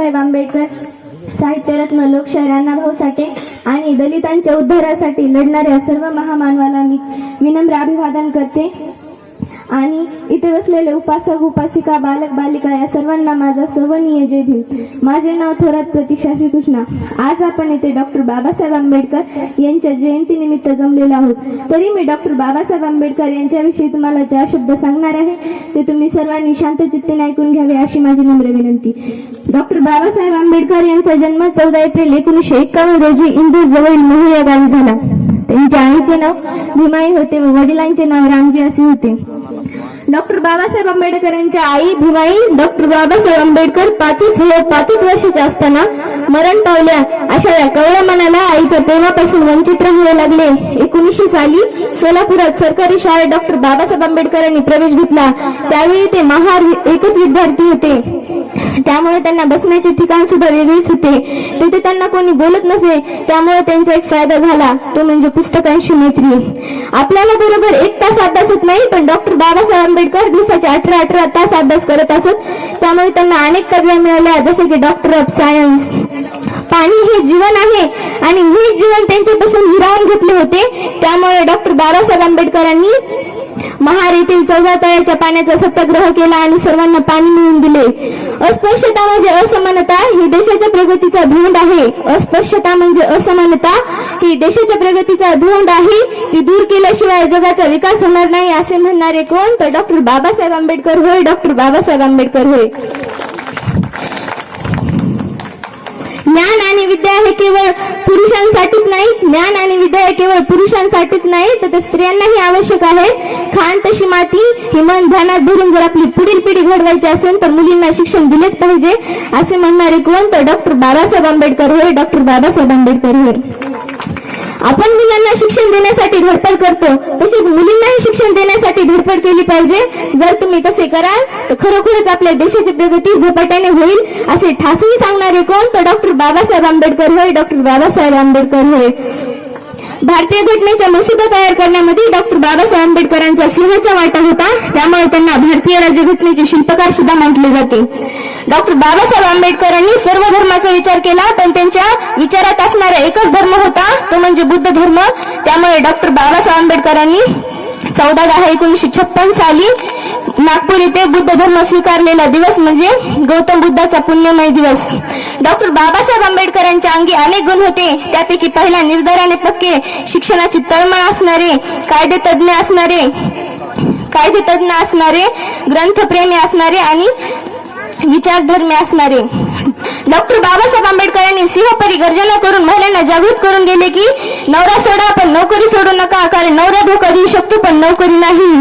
बाबासाहेब आंबेडकर साहित्यरत्न लोकशाहीर भाऊ साठे आणि दलितांच्या उद्धारासाठी लढणाऱ्या सर्व महामानवाला मी विनम्र अभिवादन करते. इथे बसलेले उपासक उपासिका बालक बालिका या सर्वांना माझा सवनीय जय भीम. माझे नाव थोरात प्रतीक्षा श्रीकृष्णा. आज आपण येथे डॉक्टर बाबासाहेब आंबेडकर यांच्या जयंतीनिमित्त जमलेलो आहोत. तरी मी डॉक्टर बाबासाहेब आंबेडकर यांच्याविषयी तुम्हाला चार शब्द सांगणार आहे ते तुम्ही सर्वांनी शांतचित्तेने ऐकून घ्यावे अशी माझी नम्र विनंती. डॉक्टर बाबासाहेब आंबेडकर यांचा जन्म चौदा एप्रिल एकोणीसशे एकावन्न रोजी इंदूर जवळील मोहू या गावी झाला. त्यांच्या आईचे नाव भीमाई होते व वडिलांचे नाव रामजी असे होते. डॉक्टर बाबासाहेब आंबेडकरांच्या आई भीमाई डॉक्टर बाबासाहेब आंबेडकर पाचच हो- पाचच वर्षाच्या असताना मरण पावल्या अशा या कवळ्या मनाला आईच्या प्रेमापासून वंचित राहावे लागले. एकोणीसशे साली सोलापुरात सरकारी शाळेत डॉक्टर बाबासाहेब आंबेडकरांनी प्रवेश घेतला. त्यावेळी ते महार एकच विद्यार्थी होते. त्यामुळे त्यांना बसण्याचे ठिकाण सुद्धा वेगळीच होते. तिथे त्यांना कोणी बोलत नसे त्यामुळे त्यांचा एक फायदा झाला. तो म्हणजे पुस्तकांशी मैत्री. आपल्याला बरोबर एक तास अभ्यास होत नाही पण डॉक्टर बाबासाहेब आंबेडकर दिवसाचे अठरा अठरा तास अभ्यास करत असत. त्यामुळे त्यांना अनेक पदव्या मिळाल्या जसे की डॉक्टर ऑफ सायन्स. पाणी हे जीवन आहे आणि हे जीवन त्यांच्यापासून हिरावून घेतले होते. त्यामुळे डॉक्टर बाबासाहेब आंबेडकरांनी महार येथील चौदा तळ्याच्या पाण्याचा सत्याग्रह केला आणि सर्वांना पाणी मिळवून दिले. अस्पृश्यता म्हणजे असमानता ही देशाच्या प्रगतीचा धोंड आहे. अस्पृश्यता म्हणजे असमानता ही देशाच्या प्रगतीचा धोंड आहे. ती दूर केल्याशिवाय जगाचा विकास होणार नाही असे म्हणणारे कोण? तर डॉक्टर बाबासाहेब आंबेडकर होय डॉक्टर बाबासाहेब आंबेडकर होय. ज्ञान आणि विद्या हे केवळ पुरुषांसाठीच नाही ज्ञान आणि विद्या हे केवळ पुरुषांसाठीच नाही तर ते स्त्रियांनाही आवश्यक आहे. खान तशी माती हे मन ध्यानात धरून जर आपली पुढील पिढी घडवायची असेल तर मुलींना शिक्षण दिलेच पाहिजे असे म्हणणारे कोण तर डॉक्टर बाबासाहेब आंबेडकर होय डॉक्टर बाबासाहेब आंबेडकर होय. आपण शिक्षण देण्यासाठी धडपड करतो. तसेच मुलींनाही शिक्षण देण्यासाठी धडपड केली पाहिजे. जर तुम्ही तसे कराल तर खरोखरच आपल्या देशाची प्रगती झपाट्याने होईल असे ठासून सांगणारे कोण? तर डॉक्टर बाबासाहेब आंबेडकर होय. डॉक्टर बाबासाहेब आंबेडकर होय. भारतीय घटनेच्या मसुदा तयार करण्यामध्ये डॉक्टर बाबासाहेब आंबेडकरांचा सिंहाचा वाटा होता. त्यामुळे त्यांना भारतीय राज्यघटनेचे शिल्पकार सुद्धा म्हटले जाते. डॉक्टर बाबासाहेब आंबेडकरांनी सर्व धर्माचा विचार केला पण त्यांच्या विचारात असणारा एकच धर्म होता तो म्हणजे बुद्ध धर्म. त्यामुळे डॉक्टर बाबासाहेब आंबेडकरांनी चौदा दहा एकोणीसशे छप्पन साली नागपूर येथे बुद्ध धर्म स्वीकारलेला दिवस म्हणजे गौतम बुद्धाचा पुण्यमय दिवस. डॉक्टर बाबासाहेब आंबेडकरांच्या अंगी अनेक गुण होते. त्यापैकी पहिला निर्धाराने पक्के शिक्षणाची तळमळ असणारे कायदे तज्ज्ञ असणारे कायदे तज्ज्ञ असणारे ग्रंथप्रेमी असणारे आणि विचारधर्मी असणारे. डॉक्टर बाबासाहेब आंबेडकरांनी सिंहपरी गर्जना करून महिलांना जागृत करून गेले की नवरा सोडा पण नोकरी सोडू नका कारण नवरा धोका देऊ शकतो पण नोकरी नाही.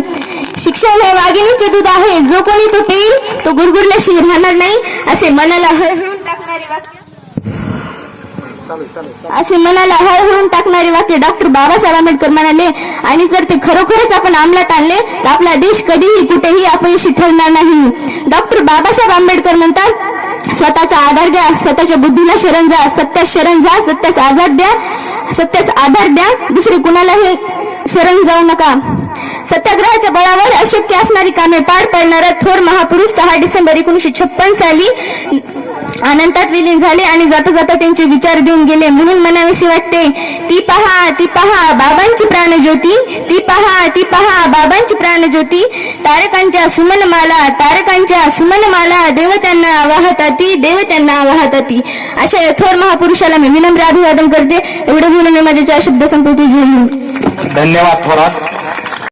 शिक्षण हे वाघिणीचे दूध आहे. जो कोणी तो पेईल तो गुरगुरल्याशिवाय राहणार नाही असे मनाला हळहळून टाकणारे वाक्य. असे मनाला हळहळून टाकणारे वाक्य डॉक्टर बाबासाहेब आंबेडकर म्हणाले आणि जर ते खरोखरच आपण अंमलात आणले तर आपला देश कधीही कुठेही अपयशी ठरणार नाही. डॉक्टर बाबासाहेब आंबेडकर म्हणतात स्वतःचा आधार द्या स्वतःच्या बुद्धीला शरण जा सत्यास शरण जा सत्यास आधार द्या सत्यास आधार द्या दुसरे कुणालाही शरण जाऊ नका. सत्याग्रहाच्या बळावर अशक्य असणारी कामे पार पाडणारा थोर महापुरुष सहा डिसेंबर एकोणीशे छप्पन साली अनंतात विलीन झाले आणि जाता जाता त्यांचे विचार देऊन गेले. म्हणून म्हणावेसे वाटते ती पहा ती पहा बाबांची प्राणज्योती ती पहा ती पहा बाबांची प्राणज्योती तारकांच्या सुमनमाला तारकांच्या सुमनमाला देव त्यांना वाहताती देव त्यांना वाहताती अशा या थोर महापुरुषाला मी विनम्र अभिवादन करते. एवढे बोलून मी माझे चार शब्द संपवते. जय हिंद. धन्यवाद थोरात.